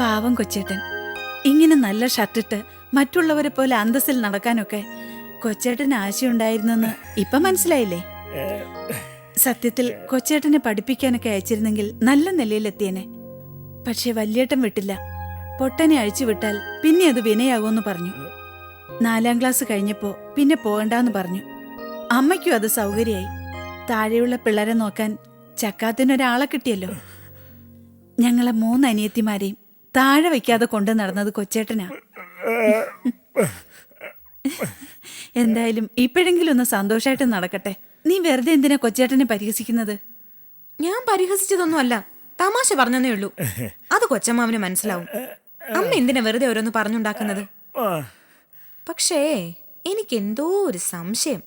പാവം കൊച്ചേട്ടൻ. ഇങ്ങനെ നല്ല ഷർട്ടിട്ട് മറ്റുള്ളവരെ പോലെ അന്തസ്സിൽ നടക്കാനൊക്കെ കൊച്ചേട്ടന് ആശയുണ്ടായിരുന്നെന്ന് ഇപ്പൊ മനസ്സിലായില്ലേ? സത്യത്തിൽ കൊച്ചേട്ടനെ പഠിപ്പിക്കാനൊക്കെ അയച്ചിരുന്നെങ്കിൽ നല്ല നിലയിലെത്തിയനെ. പക്ഷെ വല്യേട്ടൻ വിട്ടില്ല. പൊട്ടനെ അഴിച്ചു വിട്ടാൽ പിന്നെ അത് വിനയാകുമെന്ന് പറഞ്ഞു. നാലാം ക്ലാസ് കഴിഞ്ഞപ്പോ പിന്നെ പോകണ്ടെന്ന് പറഞ്ഞു. അമ്മയ്ക്കും അത് സൗകര്യമായി. താഴെയുള്ള പിള്ളേരെ നോക്കാൻ ചക്കാത്തിനൊരാളെ കിട്ടിയല്ലോ. ഞങ്ങളെ മൂന്ന് അനിയത്തിമാരെയും താഴെ വയ്ക്കാതെ കൊണ്ട് നടന്നത് കൊച്ചേട്ടനാ. എന്തായാലും ഇപ്പോഴെങ്കിലും ഒന്ന് സന്തോഷമായിട്ട് നടക്കട്ടെ. നീ വെറുതെ എന്തിനാ കൊച്ചേട്ടനെ പരിഹസിക്കുന്നത്? ഞാൻ പരിഹസിച്ചതൊന്നുമല്ല. തമാശ പറഞ്ഞതേ ഉള്ളൂ. അത് കൊച്ചമ്മാവിന് മനസ്സിലാവും. അമ്മ എന്തിനാ വെറുതെ ഓരോന്ന് പറഞ്ഞുണ്ടാക്കുന്നത്? പക്ഷേ എനിക്ക് എന്തോ ഒരു സംശയം.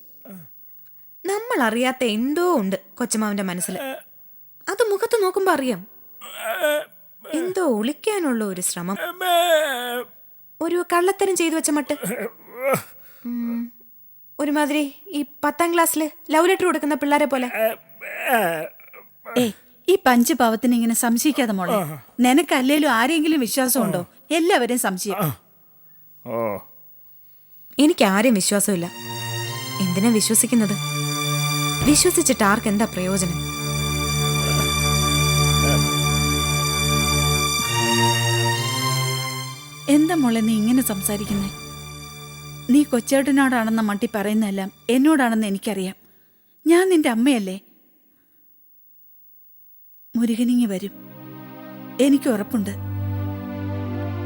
നമ്മൾ അറിയാത്ത എന്തോ ഉണ്ട് കൊച്ചമ്മാവിന്റെ മനസ്സിൽ അത് മുഖത്ത് നോക്കുമ്പോ അറിയാം. എന്തോ ഒളിക്കാനുള്ള ഒരു ശ്രമം. ഒരു കള്ളത്തരം ചെയ്തു വെച്ച മട്ട്. ഒരുമാതിരി ഈ പത്താം ക്ലാസ്സിൽ ലവ് ലെറ്റർ കൊടുക്കുന്ന പിള്ളേരെ പോലെ. ഏ ഈ പഞ്ച് പാവത്തിന് ഇങ്ങനെ സംശയിക്കാതെ മോളെ. നിനക്കല്ലേലും ആരെങ്കിലും വിശ്വാസമുണ്ടോ? എല്ലാവരെയും സംശയം. ഓ. എനിക്ക് ആരെയും വിശ്വാസമില്ല. എന്തിനാ വിശ്വസിക്കുന്നത്? വിശ്വസിച്ചിട്ട് ആർക്കെന്താ പ്രയോജനം? എന്താ മോളെ നീ ഇങ്ങനെ സംസാരിക്കുന്നേ? നീ കൊച്ചേട്ടനോടാണെന്ന മട്ടി പറയുന്നതെല്ലാം എന്നോടാണെന്ന് എനിക്കറിയാം. ഞാൻ നിന്റെ അമ്മയല്ലേ? മുരുകനിങ്ങി വരും. എനിക്ക് ഉറപ്പുണ്ട്.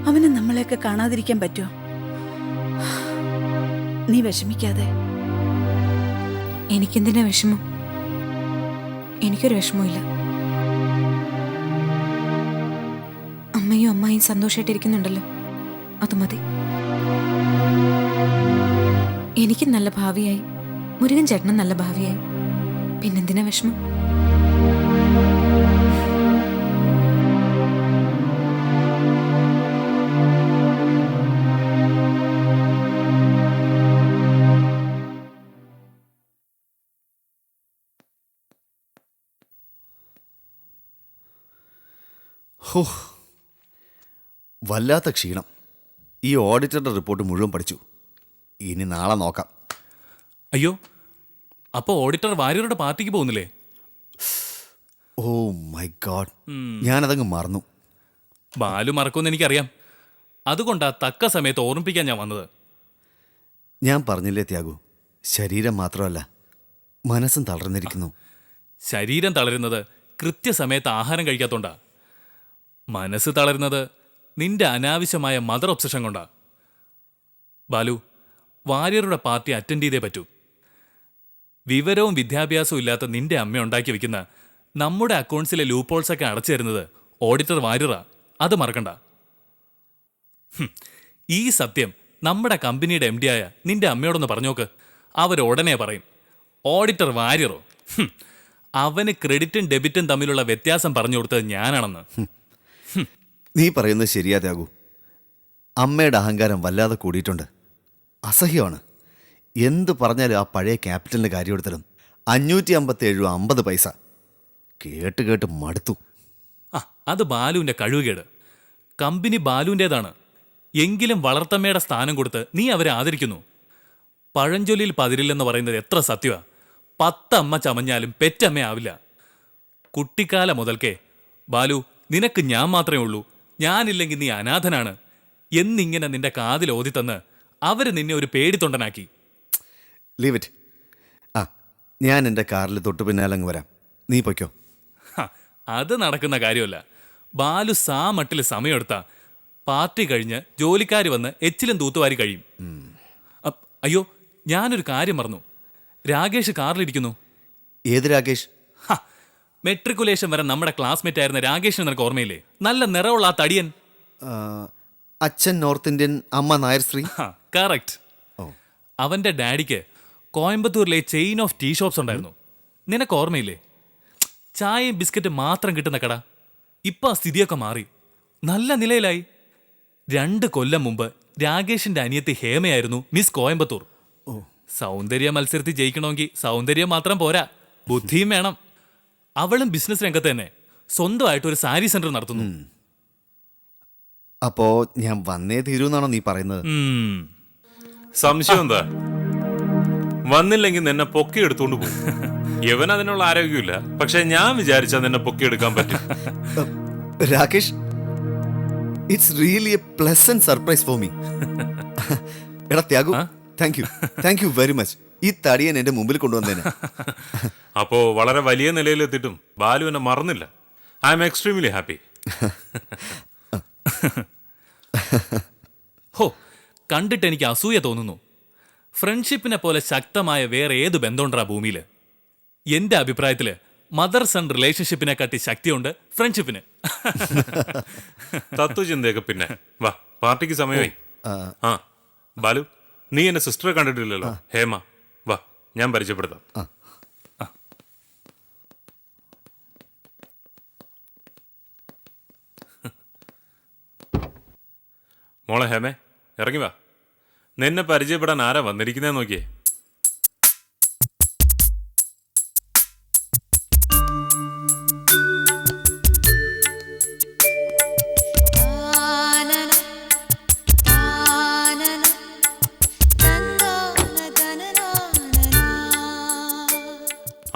അവന് നമ്മളെയൊക്കെ കാണാതിരിക്കാൻ പറ്റുമോ? നീ വിഷമിക്കാതെ. എനിക്കെന്തിനാ വിഷമം? എനിക്കൊരു വിഷമമില്ല അമ്മയും അമ്മായും സന്തോഷമായിട്ടിരിക്കുന്നുണ്ടല്ലോ അത് മതി. എനിക്ക് നല്ല ഭാവിയായി. മുരുകൻ ചേട്ടനും നല്ല ഭാവിയായി. പിന്നെന്തിനാ വിഷമം? വല്ലാത്ത ക്ഷീണം. ഈ ഓഡിറ്ററുടെ റിപ്പോർട്ട് മുഴുവൻ പഠിച്ചു. ഇനി നാളെ നോക്കാം. അയ്യോ അപ്പോൾ ഓഡിറ്റർ വാര്യരുടെ പാർട്ടിക്ക് പോകുന്നില്ലേ? Oh my god. ഞാനതങ്ങ് മറന്നു. ബാലു മറക്കുമെന്ന് എനിക്കറിയാം. അതുകൊണ്ടാ തക്ക സമയത്ത് ഓർമ്മിപ്പിക്കാൻ ഞാൻ വന്നത്. ഞാൻ പറഞ്ഞില്ലേ ത്യാഗു ശരീരം മാത്രമല്ല മനസ്സും തളർന്നിരിക്കുന്നു. ശരീരം തളരുന്നത് കൃത്യസമയത്ത് ആഹാരം കഴിക്കാത്തോണ്ടാ. മനസ്സ് തളരുന്നത് നിന്റെ അനാവശ്യമായ മദർ ഒബ്സഷൻ കൊണ്ടാ. ബാലു വാര്യരുടെ പാർട്ടി അറ്റൻഡ് ചെയ്തേ പറ്റൂ. വിവരവും വിദ്യാഭ്യാസവും ഇല്ലാത്ത നിന്റെ അമ്മ ഉണ്ടാക്കി വെക്കുന്ന നമ്മുടെ അക്കൗണ്ട്സിലെ ലൂപ്പോൾസൊക്കെ അടച്ചു തരുന്നത് ഓഡിറ്റർ വാര്യറാ. അത് മറക്കണ്ട. ഈ സത്യം നമ്മുടെ കമ്പനിയുടെ എം ആയ നിന്റെ അമ്മയോടൊന്ന് പറഞ്ഞോക്ക്. അവരുടനെ പറയും ഓഡിറ്റർ വാര്യറോ? അവന് ക്രെഡിറ്റും ഡെബിറ്റും തമ്മിലുള്ള വ്യത്യാസം പറഞ്ഞു കൊടുത്തത് ഞാനാണെന്ന്. നീ പറയുന്നത് ശരിയാ ത്യാഗു അമ്മയുടെ അഹങ്കാരം വല്ലാതെ കൂടിയിട്ടുണ്ട്. അസഹ്യമാണ്. എന്ത് പറഞ്ഞാലും ആ പഴയ ക്യാപിറ്റലിന്റെ കാര്യം എടുത്തലും അഞ്ഞൂറ്റി അമ്പത്തേഴ് അമ്പത് പൈസ. കേട്ട് കേട്ട് മടുത്തു. ആ അത് ബാലുവിന്റെ കഴിവുകേട്. കമ്പനി ബാലുവിന്റേതാണ് എങ്കിലും വളർത്തമ്മയുടെ സ്ഥാനം കൊടുത്ത് നീ അവരെ ആദരിക്കുന്നു. പഴഞ്ചൊല്ലിയിൽ പതിരില്ലെന്ന് പറയുന്നത് എത്ര സത്യമാണ് പത്തമ്മ ചമഞ്ഞാലും പെറ്റമ്മയാവില്ല. കുട്ടിക്കാലം മുതൽക്കേ ബാലു നിനക്ക് ഞാൻ മാത്രമേ ഉള്ളൂ. ഞാനില്ലെങ്കിൽ നീ അനാഥനാണ്. എന്നിങ്ങനെ നിന്റെ കാതിൽ ഓതിത്തന്ന് അവർ നിന്നെ ഒരു പേടിത്തൊണ്ടനാക്കി. ലീവ് ഇറ്റ് ആ ഞാൻ എന്റെ കാറിൽ തൊട്ട് പിന്നാലെ അങ്ങ് വരാം. നീ പൊയ്ക്കോ. ഹ, അത് നടക്കുന്ന കാര്യമല്ല. ബാലു സാ മട്ടിൽ സമയമെടുത്ത. പാർട്ടി കഴിഞ്ഞ് ജോലിക്കാർ വന്ന് എച്ചിലും തൂത്തുവാരി കഴിയും. അയ്യോ ഞാനൊരു കാര്യം മറന്നു. രാകേഷ് കാറിലിരിക്കുന്നു. ഏത് രാകേഷ്? മെട്രിക്കുലേഷൻ വരെ നമ്മുടെ ക്ലാസ്മേറ്റ് ആയിരുന്ന രാകേഷിന് നിനക്ക് ഓർമ്മയില്ലേ? നല്ല നിറമുള്ള ആ തടിയൻ. അച്ഛൻ നോർത്ത് ഇന്ത്യൻ അമ്മ നായർ ശ്രീ കറക്റ്റ് അവന്റെ ഡാഡിക്ക് കോയമ്പത്തൂരിലെ ചെയിൻ ഓഫ് ടീ ഷോപ്സ് ഉണ്ടായിരുന്നു. നിനക്ക് ഓർമ്മയില്ലേ? ചായയും ബിസ്ക്കറ്റും മാത്രം കിട്ടുന്ന കട. ഇപ്പൊ ആ സ്ഥിതിയൊക്കെ മാറി. നല്ല നിലയിലായി. രണ്ട് കൊല്ലം മുമ്പ് രാകേഷിന്റെ അനിയത്തി ഹേമയായിരുന്നു മിസ് കോയമ്പത്തൂർ. സൗന്ദര്യ മത്സരത്തിൽ ജയിക്കണമെങ്കിൽ സൗന്ദര്യം മാത്രം പോരാ. ബുദ്ധിയും വേണം. അവളും ബിസിനസ് രംഗത്ത് തന്നെ. സ്വന്തമായിട്ട് ഒരു സാരി സെന്റർ നടത്തുന്നു. അപ്പോ ഞാൻ വന്നേ തീരുന്നാണോ നീ പറയുന്നത്? ഉം. സംശയം എന്താ? വന്നില്ലെങ്കിൽ നിന്നെ പൊക്കി എടുത്തോണ്ട് പോകും. യവൻ അതിനുള്ള ആരോഗ്യമില്ല. പക്ഷെ ഞാൻ വിചാരിച്ചാ നിന്നെ പൊക്കി എടുക്കാൻ പറ്റും. Rakesh it's really a pleasant surprise for me എടാ Thyagu thank you thank you very much ഈ തടിയൻ എന്റെ മുമ്പിൽ കൊണ്ടുവന്നേനെ. അപ്പോ വളരെ വലിയ നിലയിലെത്തിയിട്ടും ബാലു എന്നെ മറന്നില്ല. ഐ എം എക്സ്ട്രീംലി ഹാപ്പി ഹോ കണ്ടിട്ട് എനിക്ക് അസൂയ തോന്നുന്നു. ഫ്രണ്ട്ഷിപ്പിനെ പോലെ ശക്തമായ വേറെ ഏത് ബന്ധമുണ്ടാ ഭൂമിയിൽ എന്റെ അഭിപ്രായത്തിൽ മദർ സൺ റിലേഷൻഷിപ്പിനെ കാട്ടി ശക്തിയുണ്ട് ഫ്രണ്ട്ഷിപ്പിന്. തത്വചിന്തയൊക്കെ പിന്നെ. വാ പാർട്ടിക്ക് സമയമായി. ആ. ബാലു നീ എന്റെ സിസ്റ്ററെ കണ്ടിട്ടില്ലല്ലോ. ഹേമ ഞാൻ പരിചയപ്പെടുത്താം. മോളെ ഹേമേ ഇറങ്ങി വാ. നിന്നെ പരിചയപ്പെടാൻ ആരാ വന്നിരിക്കുന്നേ നോക്കിയേ.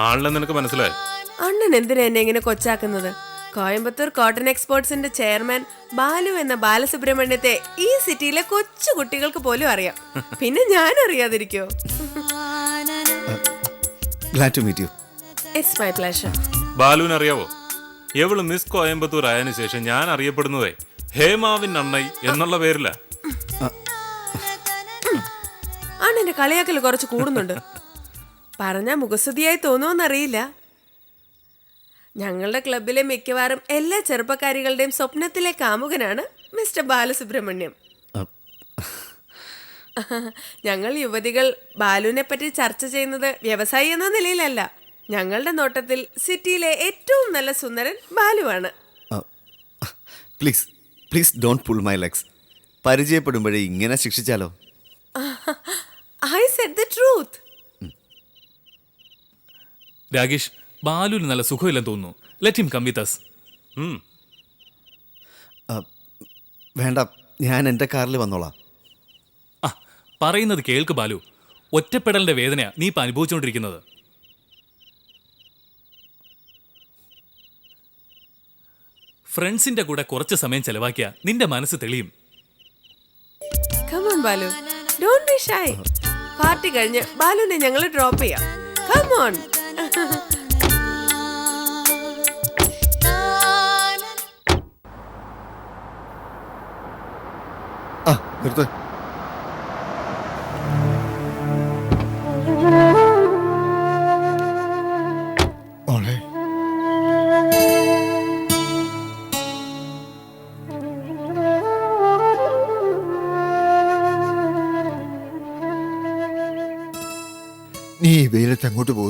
ആളിനെ നിനക്ക് മനസ്സിലായി? അണ്ണൻ എന്തിനാ എന്നെ ഇങ്ങനെ കൊച്ചാക്കുന്നത്? കോയമ്പത്തൂർ കോട്ടൺ എക്സ്പോർട്സിന്റെ ചെയർമാൻ ബാലു എന്ന ബാലസുബ്രഹ്മണ്യത്തെ ഈ സിറ്റിയിലെ കൊച്ചു കുട്ടികൾക്ക് പോലും അറിയാം. പിന്നെ ഞാൻ അറിയാതിരിക്കോ? Glad to meet you it's my pleasure ബാലുവിന് അറിയാവോ? എവൾ മിസ് കോയമ്പത്തൂർ ആയതിനു ശേഷം ഞാൻ അറിയപ്പെടുന്നതേ ഹേമാവിൻ അണ്ണൈ എന്നുള്ള പേരില. അണ്ണന്റെ കളിയാക്കൽ കുറച്ച് കൂടുന്നുണ്ട്. പറഞ്ഞ മുഖസ്തുതിയായി തോന്നുമെന്നറിയില്ല ഞങ്ങളുടെ ക്ലബിലെ മിക്കവാറും എല്ലാ ചെറുപ്പക്കാരികളുടെയും സ്വപ്നത്തിലെ കാമുകനാണ് മിസ്റ്റർ ബാലസുബ്രഹ്മണ്യം. ഞങ്ങൾ യുവതികൾ ബാലുവിനെ പറ്റി ചർച്ച ചെയ്യുന്നത് വ്യവസായി എന്ന നിലയിലല്ല. ഞങ്ങളുടെ നോട്ടത്തിൽ സിറ്റിയിലെ ഏറ്റവും നല്ല സുന്ദരൻ ബാലുവാണ്. Please please don't pull my legs. പരിചയപ്പെടുമ്പോഴേ ഇങ്ങനെ ശിക്ഷിച്ചാലോ? I said the truth. Rakesh ബാലുവിന് നല്ല സുഖമില്ലെന്ന് തോന്നുന്നു. Let him come with us വേണ്ട ഞാൻ എന്റെ കാറിൽ വന്നോളാം. ആ പറയുന്നത് കേൾക്ക് ബാലു. ഒറ്റപ്പെടലിന്റെ വേദനയാ നീ ഇപ്പൊ അനുഭവിച്ചുകൊണ്ടിരിക്കുന്നത്. ഫ്രണ്ട്സിന്റെ കൂടെ കുറച്ച് സമയം ചെലവാക്കിയ നിന്റെ മനസ്സ് തെളിയും. Come on Balu. Don't be shy party കഴിഞ്ഞ് ബാലുവിനെ ഞങ്ങൾ ഡ്രോപ്പ് ചെയ്യാം. കമോൺ ആ നിർത്ത്. മോളെ. നീ വെയിലത്ത് അങ്ങോട്ട് വാ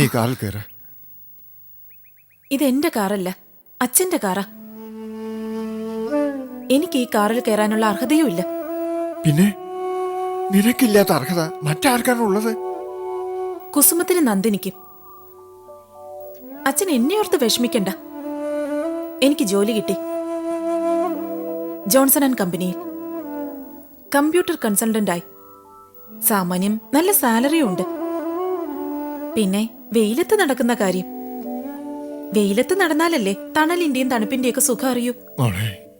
ഈ കാറിൽ കയറ. ഇത് എന്റെ കാറല്ല അച്ഛന്റെ കാറാ. എനിക്ക് ഈ കാറിൽ കയറാനുള്ള അർഹതയും ഇല്ല. പിന്നെ നിനക്കില്ലാത്ത അർഹത മറ്റാർക്കാണുള്ളത് കുസുമത്തിന് നന്ദിനിക്കും. അച്ഛൻ എന്നെ ഓർത്ത് വിഷമിക്കണ്ട. എനിക്ക് ജോലി കിട്ടി. ജോൺസൺ ആൻഡ് കമ്പനിയിൽ. കമ്പ്യൂട്ടർ കൺസൾട്ടന്റായി. സാമാന്യം നല്ല സാലറിയും ഉണ്ട് പിന്നെ വെയിലത്ത് നടക്കുന്ന കാര്യം. വെയിലത്ത് നടന്നാലല്ലേ തണലിന്റെയും തണുപ്പിന്റെയും ഒക്കെ സുഖം അറിയൂ. മോളെ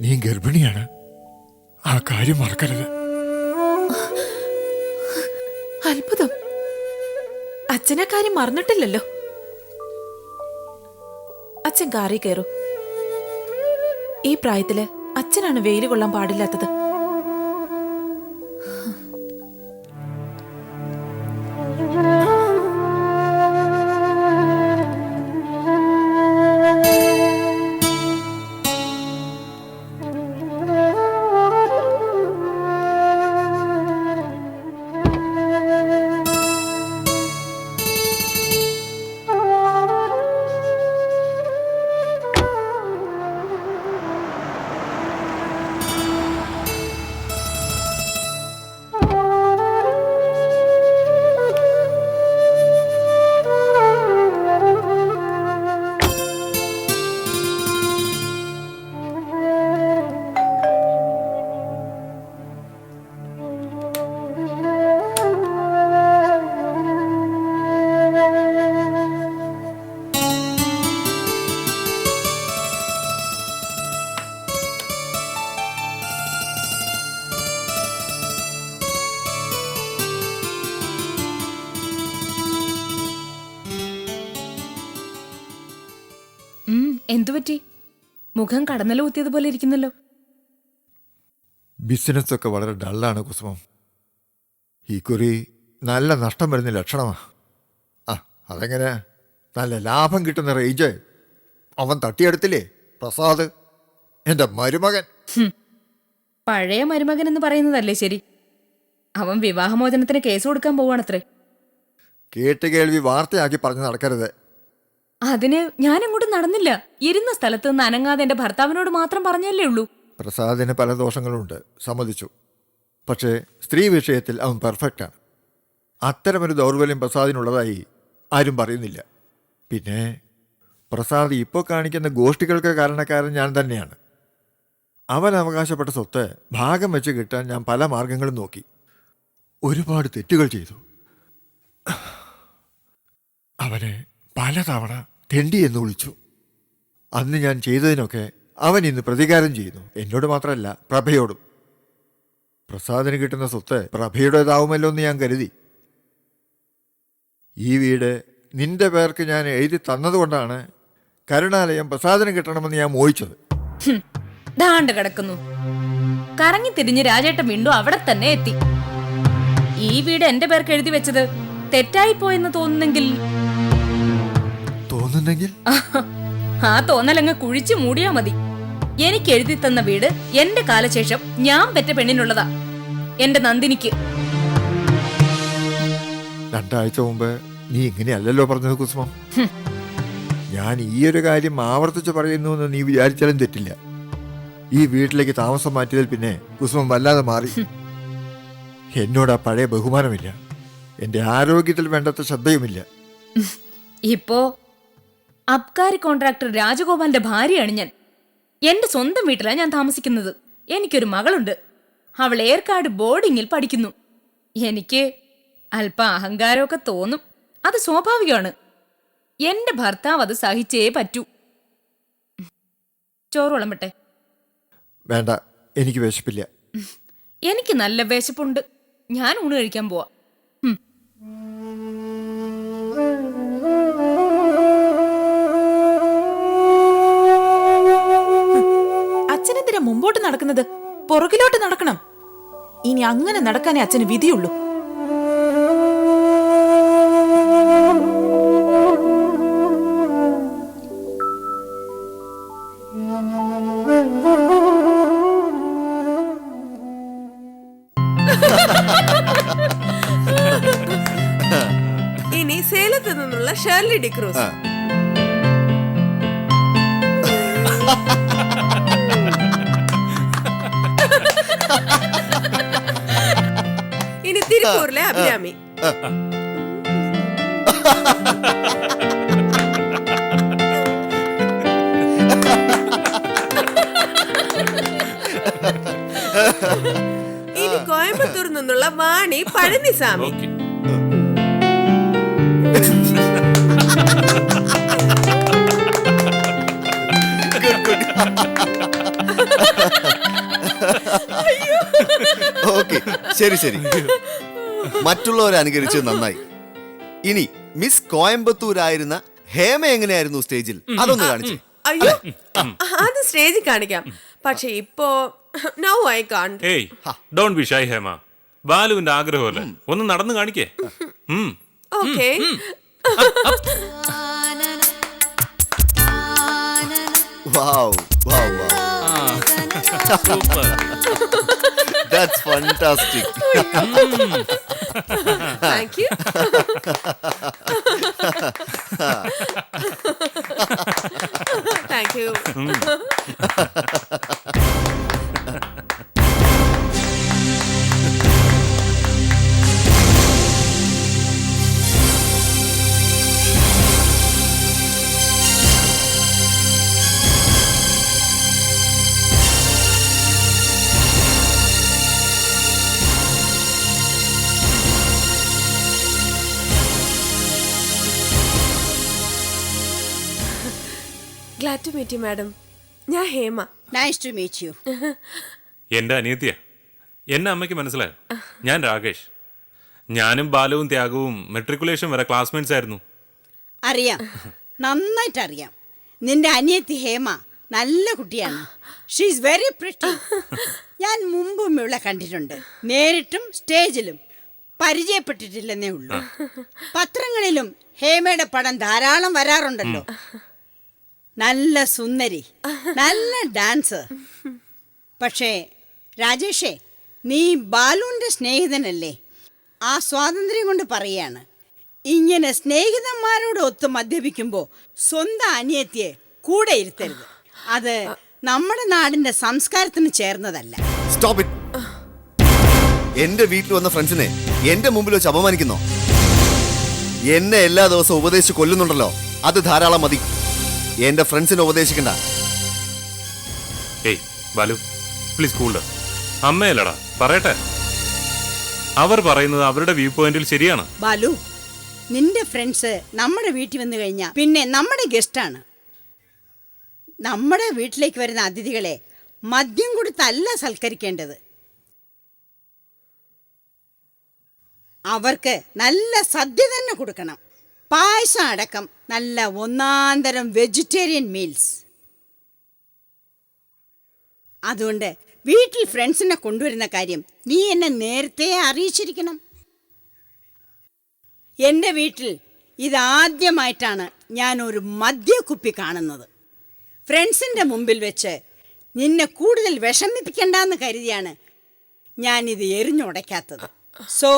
നീ ഗർഭിണിയാണ്. ആ കാര്യം മറക്കരുത്. അത്ഭുതം. അച്ഛനെ കാര്യം മറന്നിട്ടില്ലല്ലോ. അച്ഛൻ കാറി കയറൂ. ഈ പ്രായത്തിൽ അച്ഛനാണ് വെയിൽ കൊള്ളാൻ പാടില്ലാത്തത്. എന്തുപറ്റി മുഖം കടന്നല കുത്തിയതുപോലെ ഇരിക്കുന്നല്ലോ. ബിസിനസ് ഒക്കെ വളരെ ഡള്ളാണ് കുസുമം. ഈ കുറി നല്ല നഷ്ടം വരുന്ന ലക്ഷണമാ. ആ അതെങ്ങനെ? നല്ല ലാഭം കിട്ടുന്ന റേജ് അവൻ തട്ടിയെടുത്തില്ലേ? പ്രസാദ് എന്റെ മരുമകൻ. പഴയ മരുമകൻ എന്ന് പറയുന്നതല്ലേ ശരി. അവൻ വിവാഹമോചനത്തിന് കേസ് കൊടുക്കാൻ പോവാണത്രേ. കേട്ട് കേൾവി വാർത്തയാക്കി പറഞ്ഞു നടക്കരുത്. അതിന് ഞാനങ്ങോട്ട് നടന്നില്ല. ഇരുന്ന സ്ഥലത്ത് നിന്ന് അനങ്ങാതെ എന്റെ ഭർത്താവിനോട് മാത്രം പറഞ്ഞല്ലേ ഉള്ളൂ. പ്രസാദിന് പല ദോഷങ്ങളുണ്ട്. സമ്മതിച്ചു. പക്ഷേ സ്ത്രീ വിഷയത്തിൽ അവൻ പെർഫെക്റ്റ് ആണ് അത്തരമൊരു ദൗർബല്യം പ്രസാദിനുള്ളതായി ആരും പറയുന്നില്ല. പിന്നെ പ്രസാദ് ഇപ്പോൾ കാണിക്കുന്ന ഗോഷ്ഠികൾക്ക് കാരണക്കാരൻ ഞാൻ തന്നെയാണ്. അവൻ അവകാശപ്പെട്ട സ്വത്ത് ഭാഗം വെച്ച് കിട്ടാൻ ഞാൻ പല മാർഗങ്ങളും നോക്കി. ഒരുപാട് തെറ്റുകൾ ചെയ്തു. അവനെ പലതവണ തെണ്ടി എന്ന് വിളിച്ചു. അന്ന് ഞാൻ ചെയ്തതിനൊക്കെ അവൻ ഇന്ന് പ്രതികാരം ചെയ്യുന്നു. എന്നോട് മാത്രമല്ല പ്രഭയോടും. പ്രസാദിന് കിട്ടുന്ന സ്വത്ത് പ്രഭയുടേതാവുമല്ലോ എന്ന് ഞാൻ കരുതി. ഈ വീട് നിന്റെ പേർക്ക് ഞാൻ എഴുതി തന്നതുകൊണ്ടാണ് കരുണാലയം പ്രസാദിന് കിട്ടണമെന്ന് ഞാൻ മോഹിച്ചത്. ദാണ്ട് കിടക്കുന്നു. കറങ്ങി തിരിഞ്ഞ് രാജേട്ടൻ വീണ്ടും അവിടെ തന്നെ എത്തി. ഈ വീട് എന്റെ പേർക്ക് എഴുതി വെച്ചത് തെറ്റായി പോയെന്ന് തോന്നുന്നെങ്കിൽ തോന്നുന്നെങ്കിൽ ആ തോന്നലങ്ങ് കുഴിച്ചു മൂടിയാ മതി. എനിക്ക് എഴുതി തന്ന വീട് എന്റെ കാലശേഷം ഞാൻ പെറ്റ പെണ്ണിനുള്ളതാ. എന്റെ നന്ദിനിക്ക്. രണ്ടാഴ്ച മുമ്പ് നീ ഇങ്ങനെയല്ലല്ലോ പറഞ്ഞത് കുസുമം. ഞാൻ ഈ ഒരു കാര്യം ആവർത്തിച്ച് പറയുന്നു എന്ന് നീ വിചാരിച്ചാലും തെറ്റില്ല. ഈ വീട്ടിലേക്ക് താമസം മാറ്റിയതിൽ പിന്നെ കുസുമം വല്ലാതെ മാറി. എന്നോട് ആ പഴയ ബഹുമാനമില്ല. എന്റെ ആരോഗ്യത്തിൽ വേണ്ടത്ര ശ്രദ്ധയുമില്ല. ഇപ്പോ അബ്കാരി കോൺട്രാക്ടർ രാജഗോപാലിന്റെ ഭാര്യയാണ് ഞാൻ. എന്റെ സ്വന്തം വീട്ടിലാണ് ഞാൻ താമസിക്കുന്നത്. എനിക്കൊരു മകളുണ്ട്. അവൾ ഏർക്കാട് ബോർഡിങ്ങിൽ പഠിക്കുന്നു. എനിക്ക് അല്പ അഹങ്കാരമൊക്കെ തോന്നും. അത് സ്വാഭാവികമാണ്. എന്റെ ഭർത്താവ് അത് സഹിച്ചേ പറ്റൂ. ചോറ് വിളമ്പട്ടെ വേണ്ട എനിക്ക് വിശപ്പില്ല. എനിക്ക് നല്ല വിശപ്പുണ്ട്. ഞാൻ ഊണ് കഴിക്കാൻ പോവാ. മുമ്പോട്ട് നടക്കുന്നത് പുറകിലോട്ട് നടക്കണം. ഇനി അങ്ങനെ നടക്കാനേ അച്ഛന് വിധിയുള്ളൂ. ഇനി സേലത്ത് നിന്നുള്ള ഷേർലി ഡിക്രൂസ് തിരുപ്പൂരിലെ അഭിരാമി. ഇനി കോയമ്പത്തൂർ നിന്നുള്ള വാണി പഴനിസ്വാമി. ഓക്കെ. ശരി ശരി. മറ്റുള്ളവരെ അനുകരിച്ചത് നന്നായി. ഇനി മിസ് കോയമ്പത്തൂരായിരുന്ന ഹേമ എങ്ങനെയായിരുന്നു സ്റ്റേജിൽ? അതൊന്ന് കാണിച്ചു. അയ്യോ അത് സ്റ്റേജിൽ കാണിക്കാം. പക്ഷെ ഇപ്പോ now I can't hey don't be shy Hema. ബാലുവിന്റെ ആഗ്രഹമല്ലേ? ഒന്ന് നടന്നു കാണിക്കേ. Okay. Okay wow wow wow. Super. That's fantastic thank you thank you glad to meet you madam ഞാൻ Hema. Nice to meet you എന്റെ അനിയത്തിയ. എന്നെ അമ്മയ്ക്ക് മനസ്സിലായോ? ഞാൻ രാകേഷ്. ഞാനും ബാലവും ത്യാഗവും മെട്രിക്കുലേഷൻ വരെ ക്ലാസ്മേറ്റ്സ് ആയിരുന്നു. അറിയാം. നന്നായിട്ട് അറിയാം നിന്റെ അനിയത്തി ഹേമ നല്ല കുട്ടിയാണ്. ഷീ ഷീസ് വെരി പ്രിറ്റി ഞാൻ മുമ്പും ഇവിടെ കണ്ടിട്ടുണ്ട്. നേരിട്ടും സ്റ്റേജിലും പരിചയപ്പെട്ടിട്ടില്ലെന്നേ ഉള്ളൂ. പത്രങ്ങളിലും ഹേമയുടെ പടം ധാരാളം വരാറുണ്ടല്ലോ. നല്ല സുന്ദരി നല്ല ഡാൻസ്. പക്ഷേ രാജേഷേ നീ ബാലുവിന്റെ സ്നേഹിതനല്ലേ? ആ സ്വാതന്ത്ര്യം കൊണ്ട് പറയാണ്. ഇങ്ങനെ സ്നേഹിതന്മാരോട് ഒത്ത് മദ്യപിക്കുമ്പോൾ സ്വന്തം അനിയത്തിയെ കൂടെ ഇരുത്തരുത്. അത് നമ്മുടെ നാടിന്റെ സംസ്കാരത്തിന് ചേർന്നതല്ല. സ്റ്റോപ്പ് ഇറ്റ് എന്റെ വീട്ടിൽ വന്ന ഫ്രണ്ട്സിനെ എന്റെ മുമ്പിൽ വെച്ച് അപമാനിക്കുന്നോ? എന്നെ എല്ലാ ദിവസവും ഉപദേശിച്ച് കൊല്ലുന്നുണ്ടല്ലോ. അത് ധാരാളം മതി. എന്റെ ഫ്രണ്ട്സിനെ ഉപദേശിക്കണ്ട. ഏയ് ബാലു പ്ലീസ് കൂൾ അമ്മയല്ലടാ പറയട്ടെ. അവർ പറയുന്നത് അവരുടെ വ്യൂ പോയിന്റിൽ ശരിയാണ്. ബാലു നിന്റെ ഫ്രണ്ട്സ് നമ്മുടെ വീട്ടിൽ വന്നു കഴിഞ്ഞാൽ പിന്നെ നമ്മുടെ ഗസ്റ്റാണ് നമ്മുടെ വീട്ടിലേക്ക് വരുന്ന അതിഥികളെ മദ്യം കൊടുത്തല്ല സൽക്കരിക്കേണ്ടത്. അവർക്ക് നല്ല സദ്യ തന്നെ കൊടുക്കണം. പായസം അടക്കം നല്ല ഒന്നാന്തരം വെജിറ്റേറിയൻ മീൽസ്. അതുകൊണ്ട് വീട്ടിൽ ഫ്രണ്ട്സിനെ കൊണ്ടുവരുന്ന കാര്യം നീ എന്നെ നേരത്തെ അറിയിച്ചിരിക്കണം. എന്റെ വീട്ടിൽ ഇതാദ്യമായിട്ടാണ് ഞാൻ ഒരു മദ്യക്കുപ്പി കാണുന്നത്. ഫ്രണ്ട്സിന്റെ മുമ്പിൽ വെച്ച് നിന്നെ കൂടുതൽ വിഷമിപ്പിക്കണ്ടെന്ന് കരുതിയാണ് ഞാൻ ഇത് എറിഞ്ഞുടയ്ക്കാത്തത്. So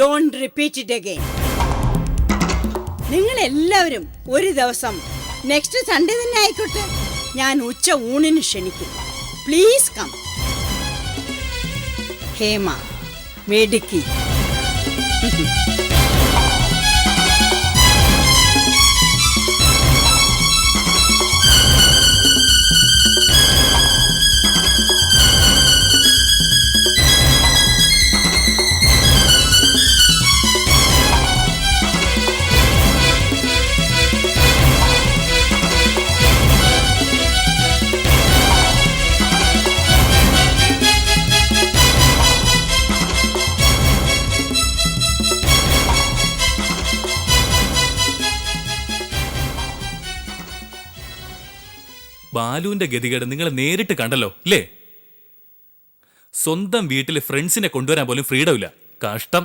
don't repeat it again നിങ്ങൾ എല്ലാവരും ഒരു ദിവസം നെക്സ്റ്റ് സൺഡേ തന്നെ ആയിക്കോട്ടെ. ഞാൻ ഉച്ച ഊണിന് ക്ഷണിക്കും. പ്ലീസ് കം ഹേമ മേടിക്കി. ബാലുവിന്റെ ഗതികേട് നിങ്ങൾ നേരിട്ട് കണ്ടല്ലോ അല്ലേ സ്വന്തം വീട്ടിൽ ഫ്രണ്ട്സിനെ കൊണ്ടുവരാൻ പോലും ഫ്രീഡം ഇല്ല. കഷ്ടം.